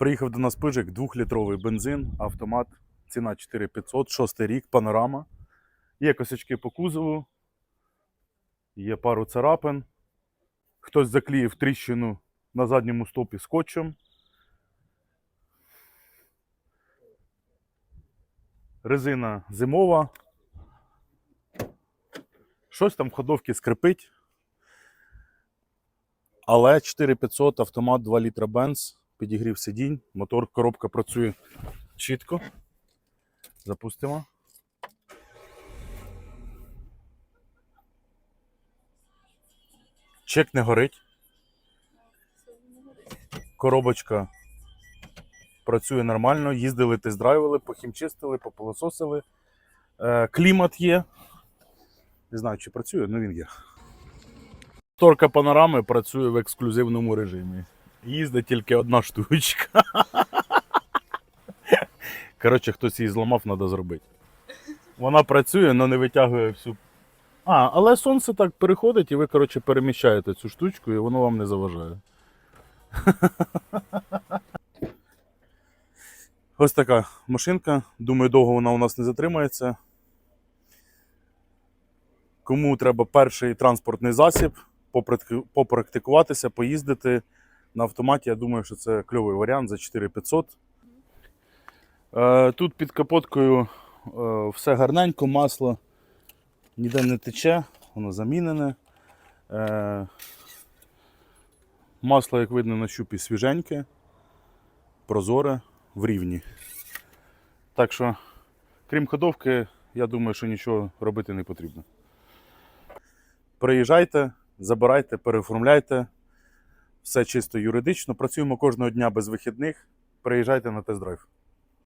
Приїхав до нас пижик, 2-літровий бензин, автомат, ціна 4500, шостий рік, панорама. Є косячки по кузову, є пару царапин. Хтось заклеїв тріщину на задньому стопі скотчем. Резина зимова. Щось там в ходовці скрипить. Але 4500 автомат 2 літра бенз, підігрів сидінь, мотор, коробка працює чітко. Запустимо. Чек не горить. Коробочка працює нормально. Їздили, тест-драйвили, похімчистили, попилососили. Е, клімат є. Не знаю, чи працює, але він є. Торка панорами працює в ексклюзивному режимі. Їздить тільки одна штучка. Коротше, хтось її зламав, треба зробити. Вона працює, але не витягує всю. А, але сонце так переходить, і ви, коротше, переміщаєте цю штучку, і воно вам не заважає. Ось така машинка. Думаю, довго вона у нас не затримається. Кому треба перший транспортний засіб, попракти- попрактикуватися, поїздити на автоматі, я думаю, що це кльовий варіант за 4500. Е, Тут під капоткою е, все гарненько, масло ніде не тече, воно замінене. Е, Масло, як видно, на щупі свіженьке, прозоре, в рівні. Так що, крім ходовки, я думаю, що нічого робити не потрібно. Приїжджайте, забирайте, переоформляйте. Все чисто юридично. Працюємо кожного дня без вихідних. Приїжджайте на тест-драйв.